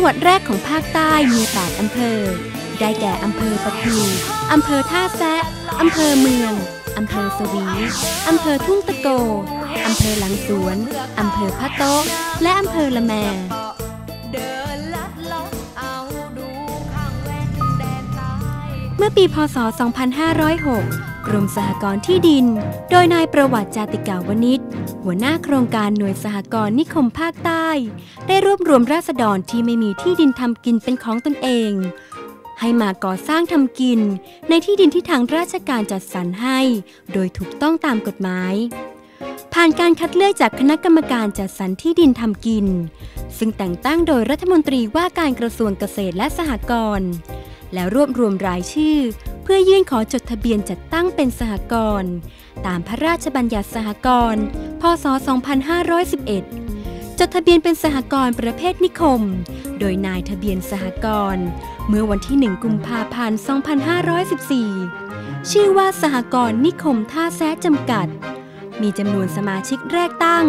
จังหวัดแรกของภาคใต้มี 8 อำเภอ ได้แก่อำเภอปะทิวอำเภอท่าแซะอำเภอเมือง อำเภอสวี อำเภอทุ่งตะโก อำเภอหลังสวน อำเภอพะโต๊ะ และอำเภอละแมเมื่อปี พศ 2506 รมสหกรณ์ที่ดิน โดยนายประวัติจาติกาวนิชหัวหน้าโครงการหน่วยสหกรณ์นิคมภาคใต้ ได้รวบรวมราษฎรที่ไม่มีที่ดินทำกินเป็นของตนเอง ให้มาก่อสร้างทำกิน ในที่ดินที่ทางราชการจัดสรรให้ โดยถูกต้องตามกฎหมาย ผ่านการคัดเลือกจากคณะกรรมการจัดสรรที่ดินทำกิน ซึ่งแต่งตั้งโดยรัฐมนตรีว่าการกระทรวงเกษตรและสหกรณ์และรวบรวมรายชื่อ เพื่อยื่นขอจดทะเบียนจัดตั้งเป็นสหกรณ์ตามพระราชบัญญัติสหกรณ์พศ 2511 จดทะเบียนเป็นสหกรณ์ประเภทนิคม โดยนายทะเบียนสหกรณ์เมื่อวันที่ 1 กุมภาพันธ์ 2514 ชื่อว่าสหกรณ์นิคมท่าแซะจำกัด มีจำนวนสมาชิกแรกตั้ง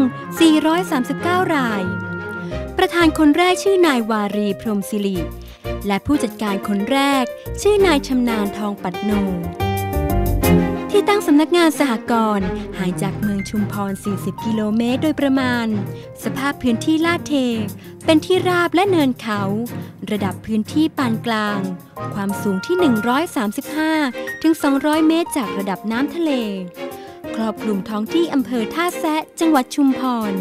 439 ราย ประธานคนแรกชื่อนายวารีพรหมศิริ และผู้จัดการคนแรก ชื่อนายชำนาญทองปัดนงที่ตั้งสำนักงานสหกรณ์ห่างจากเมืองชุมพร 40 กิโลเมตรโดยประมาณ สภาพพื้นที่ลาดเท เป็นที่ราบและเนินเขา ระดับพื้นที่ปานกลาง ความสูงที่ 135 ถึง 200 เมตรจากระดับน้ำทะเล ครอบคลุมท้องที่อำเภอท่าแซะจังหวัดชุมพร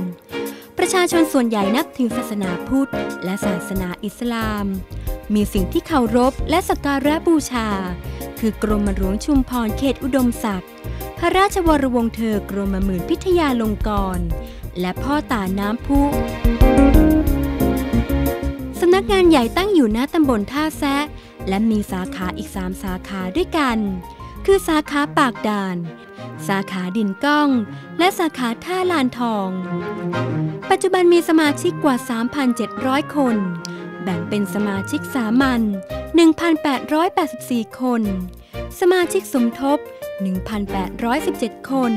ประชาชนส่วนใหญ่นับถือศาสนาพุทธ และศาสนาอิสลาม มีสิ่งที่เคารพและสักการะบูชา คือกรมหลวงชุมพรเขตอุดมศักดิ์ พระราชวรวงศ์เธอกรมหมื่นพิทยาลงกรณ์และพ่อตาน้ำพุสำนักงานใหญ่ตั้งอยู่ณตำบลท่าแซะ และมีสาขาอีก3สาขาด้วยกัน คือสาขาปากด่าน สาขาดินก้อง และสาขาท่าลานทอง ปัจจุบันมีสมาชิกกว่า 3,700 คน แบ่งเป็นสมาชิกสามัญ 1,884 คน สมาชิกสมทบ 1,817 คน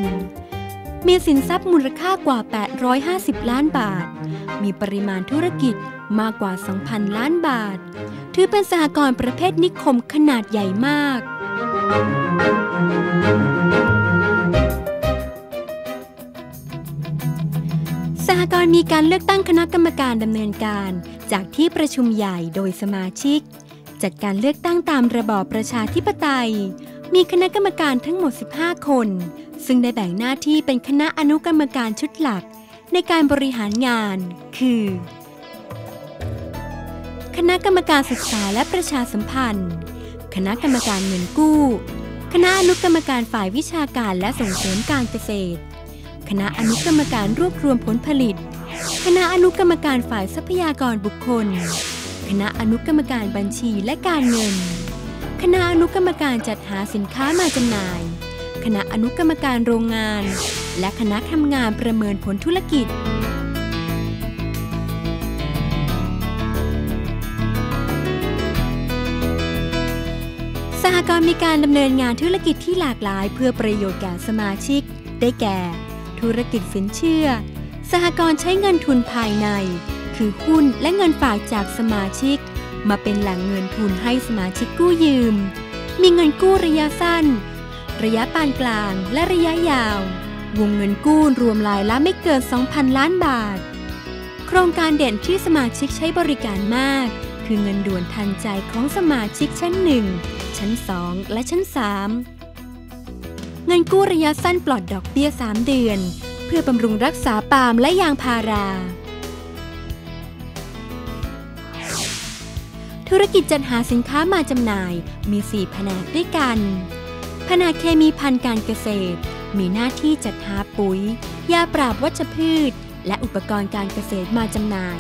มีสินทรัพย์มูลค่ากว่า 850 ล้านบาท มีปริมาณธุรกิจมากกว่า 2,000 ล้านบาท ถือเป็นสหกรณ์ประเภทนิคมขนาดใหญ่มากส หกรณ์มีการเลือกตั้งคณะกรรมการดำเนินการ จากที่ประชุมใหญ่โดยสมาชิก จัดการเลือกตั้งตามระบอบประชาธิปไตย มีคณะกรรมการทั้งหมด 15 คน ซึ่งได้แบ่งหน้าที่เป็นคณะอนุกรรมการชุดหลัก ในการบริหารงาน คือ คณะกรรมการศึกษาและประชาสัมพันธ์ คณะกรรมการเงินกู้ คณะอนุกรรมการฝ่ายวิชาการและส่งเสริมการเกษตร ณะอนุกรรมการรวบรวมผลผลิต คณะอนุกรรมการฝ่ายทรัพยากรบุคคล คณะอนุกรรมการบัญชีและการเงิน คณะอนุกรรมการจัดหาสินค้ามาจำหน่าย คณะอนุกรรมการโรงงาน และคณะทำงานประเมินผลธุรกิจสหกรณ์มีการดำเนินงานธุรกิจที่หลากหลายเพื่อประโยชน์แก่สมาชิก ได้แก่ ธุรกิจสินเชื่อ สหกรณ์ใช้เงินทุนภายใน คือหุ้นและเงินฝากจากสมาชิก มาเป็นแหล่งเงินทุนให้สมาชิกกู้ยืม มีเงินกู้ระยะสั้น ระยะปานกลางและระยะยาว วงเงินกู้รวมรายละไม่เกิน 2,000 ล้านบาท โครงการเด่นที่สมาชิกใช้บริการมาก คือเงินด่วนทันใจของสมาชิกชั้น1ชั้น 2 และชั้น 3 เงินกู้ระยะสั้นปลอดดอกเบี้ย 3 เดือน เพื่อบำรุงรักษาปาล์มและยางพารา ธุรกิจจัดหาสินค้ามาจำหน่ายมี 4 แผนกด้วยกัน แผนกเคมีพันธุ์การเกษตร มีหน้าที่จัดหาปุ๋ย ยาปราบวัชพืช และอุปกรณ์การเกษตรมาจำหน่าย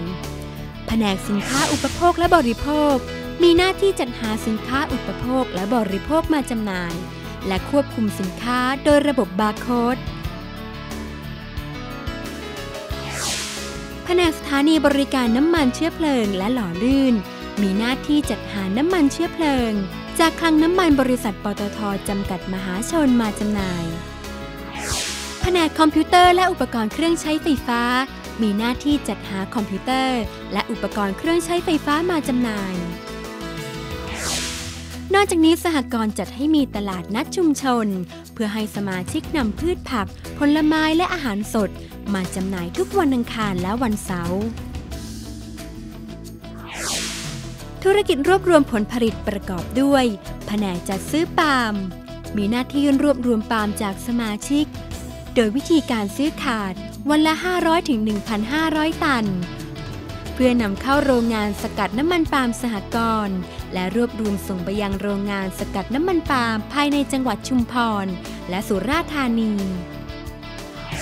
แแผนกสินค้าอุปโภคและบริโภค มีหน้าที่จัดหาสินค้าอุปโภคและบริโภคมาจำหน่าย และควบคุมสินค้าโดยระบบบาร์โค้ดแผนกสถานีบริการน้ำมันเชื้อเพลิงและหล่อลื่น มีหน้าที่จัดหาน้ำมันเชื้อเพลิง จากคลังน้ำมันบริษัทปตทจำกัดมหาชนมาจำหน่าย แผนกคอมพิวเตอร์และอุปกรณ์เครื่องใช้ไฟฟ้า มีหน้าที่จัดหาคอมพิวเตอร์ และอุปกรณ์เครื่องใช้ไฟฟ้ามาจำหน่าย นอกจากนี้สหกรณ์จัดให้มีตลาดนัดชุมชน เพื่อให้สมาชิกนำพืชผัก ผลไม้และอาหารสด มาจำหน่ายทุกวันอังคารและวันเสาร์ธุรกิจรวบรวมผลผลิตประกอบด้วย แผนกจัดซื้อปาล์มมีหน้าที่รวบรวมปาล์มจากสมาชิก โดยวิธีการซื้อขาดวันละ 500-1,500 ตัน เพื่อนำเข้าโรงงานสกัดน้ำมันปาล์มสหกรณ์และรวบรวมส่งไปยังโรงงานสกัดน้ำมันปาล์มภายในจังหวัดชุมพร และสุราษฎร์ธานี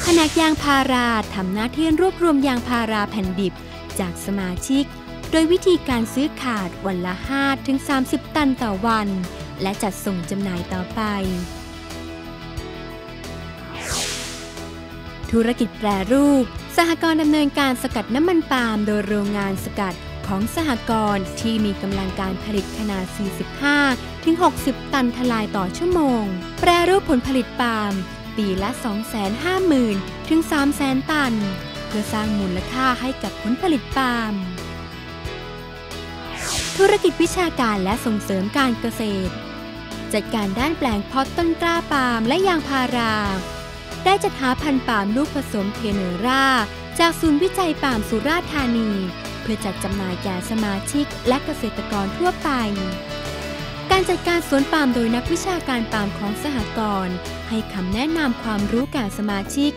แผนกยางพาราทำหน้าที่รวบรวมยางพาราแผ่นดิบ จากสมาชิก โดยวิธีการซื้อขาดวันละ5ถึง30 ตันต่อวัน และจัดส่งจำหน่ายต่อไป ธุรกิจแปรรูป สหกรณ์ดำเนินการสกัดน้ำมันปาล์มโดยโรงงานสกัดของสหกรณ์ที่มีกำลังการผลิตขนาด 45 ถึง 60 ตันทลายต่อชั่วโมง แปรรูปผลผลิตปาล์มปีละ 250,000 ถึง 300,000 ตัน เพื่อสร้างมูลค่าให้กับผลผลิตปาล์ม ธุรกิจวิชาการและส่งเสริมการเกษตร จัดการด้านแปลงเพาะต้นกล้าปาล์มและยางพารา ได้จัดหาพันธุ์ปาล์มลูกผสมเทเนราจากศูนย์วิจัยปาล์มสุราษฎร์ธานี เพื่อจัดจำหน่ายแก่สมาชิกและเกษตรกรทั่วไป การจัดการสวนปาล์มโดยนักวิชาการปาล์มของสหกรณ์ให้คำแนะนำความรู้แก่สมาชิก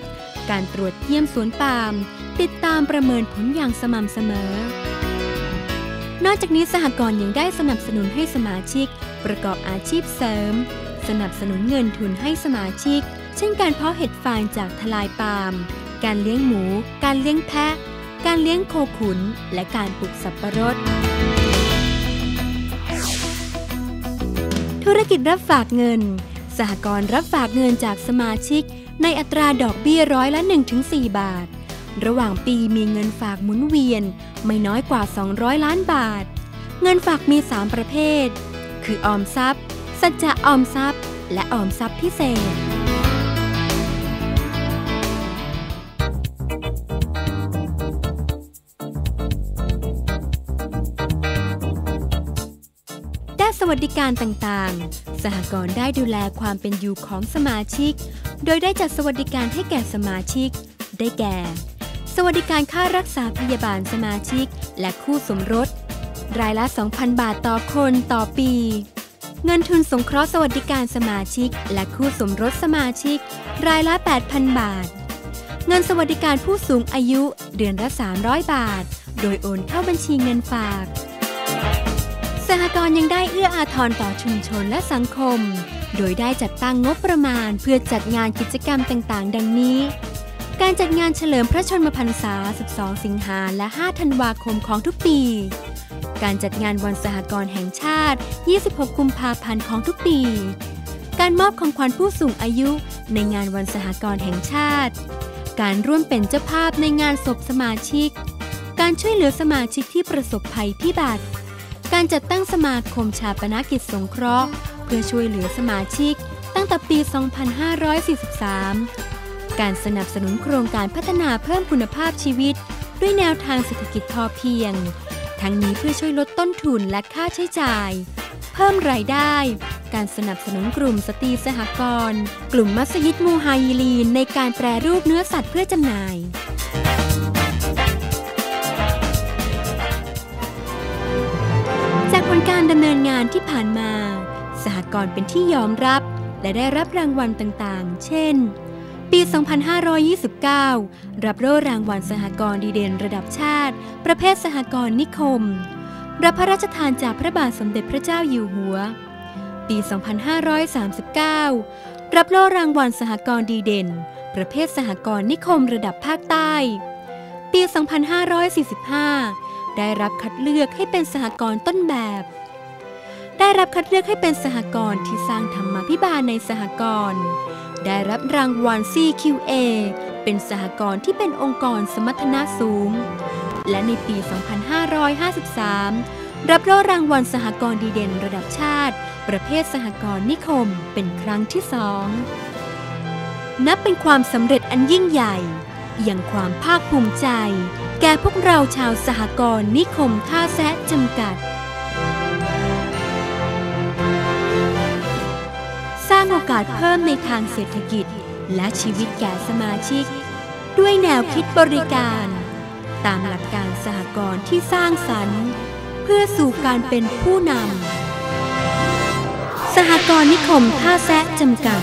การตรวจเยี่ยมสวนปาล์มติดตามประเมินผลอย่างสม่ำเสมอ นอกจากนี้สหกรณ์ยังได้สนับสนุนให้สมาชิก ประกอบอาชีพเสริม สนับสนุนเงินทุนให้สมาชิก เช่นการเพาะเห็ดฟางจากทลายปาล์ม การเลี้ยงหมู การเลี้ยงแพะ การเลี้ยงโคขุน และการปลูกสับปะรด ธุรกิจรับฝากเงิน สหกรณ์รับฝากเงินจากสมาชิก ในอัตราดอกเบี้ยร้อยละ 1-4 บาท ระหว่างปีมีเงินฝากหมุนเวียน ไม่น้อยกว่า 200 ล้านบาท เงินฝากมี 3 ประเภท คือออมทรัพย์ สัจจะออมทรัพย์ และออมทรัพย์พิเศษ วัสดิการต่างๆ สหกรณ์ได้ดูแลความเป็นอยู่ของสมาชิก โดยได้จัดสวัสดิการให้แก่สมาชิก ได้แก่ สวัสดิการค่ารักษาพยาบาลสมาชิก และคู่สมรส รายละ 2,000 บาทต่อคนต่อปี เงินทุนสงเคราะห์สวัสดิการสมาชิก และคู่สมรสสมาชิก รายละ 8,000 บาท เงินสวัสดิการผู้สูงอายุเดือนละ 300 บาท โดยโอนเข้าบัญชีเงินฝาก สหกรณ์ยังได้เอื้ออาทรต่อชุมชนและสังคม โดยได้จัดตั้งงบประมาณเพื่อจัดงานกิจกรรมต่างๆ ดังนี้ การจัดงานเฉลิมพระชนมพรรษา 12 สิงหาและ 5 ธันวาคมของทุกปี การจัดงานวันสหกรณ์แห่งชาติ 26 กุมภาพันธ์ของทุกปี การมอบของขวัญผู้สูงอายุในงานวันสหกรณ์แห่งชาติ การร่วมเป็นเจ้าภาพในงานศพสมาชิก การช่วยเหลือสมาชิกที่ประสบภัยพิบัติ การจัดตั้งสมาคมชาปนกิจสงเคราะห์ เพื่อช่วยเหลือสมาชิก ตั้งแต่ปี 2543 การสนับสนุนโครงการพัฒนาเพิ่มคุณภาพชีวิต ด้วยแนวทางเศรษฐกิจพอเพียง ทั้งนี้เพื่อช่วยลดต้นทุนและค่าใช้จ่าย เพิ่มรายได้ การสนับสนุนกลุ่มสตรีสหกรณ์ กลุ่มมัสยิดมูฮายลีนในการแปรรูปเนื้อสัตว์เพื่อจำหน่าย ลการดำเนินงานที่ผ่านมา สหกรณ์เป็นที่ยอมรับ และได้รับรางวัลต่างๆ เช่น ปี 2529 รับโล่รางวัลสหกรณ์ดีเด่นระดับชาติ ประเภทสหกรณ์นิคม รับพระราชทานจากพระบาทสมเด็จพระเจ้าอยู่หัว ปี 2539 รับโล่รางวัลสหกรณ์ดีเด่น ประเภทสหกรณ์นิคมระดับภาคใต้ ปี 2545 ได้รับคัดเลือกให้เป็นสหกรณ์ต้นแบบ ได้รับคัดเลือกให้เป็นสหกรณ์ที่สร้างธรรมาภิบาลในสหกรณ์ได้รับรางวัล CQA เป็นสหกรณ์ที่เป็นองค์กรสมรรถนะสูง และในปี 2553 รับโล่รางวัลสหกรณ์ดีเด่นระดับชาติ ประเภทสหกรณ์นิคมเป็นครั้งที่สอง นับเป็นความสำเร็จอันยิ่งใหญ่ อย่างความภาคภูมิใจ แก่พวกเราชาวสหกรณ์นิคมท่าแซะจำกัด สร้างโอกาสเพิ่มในทางเศรษฐกิจ และชีวิตแก่สมาชิก ด้วยแนวคิดบริการ ตามหลักการสหกรณ์ที่สร้างสรรค์ เพื่อสู่การเป็นผู้นำสหกรณ์นิคมท่าแซะจำกัด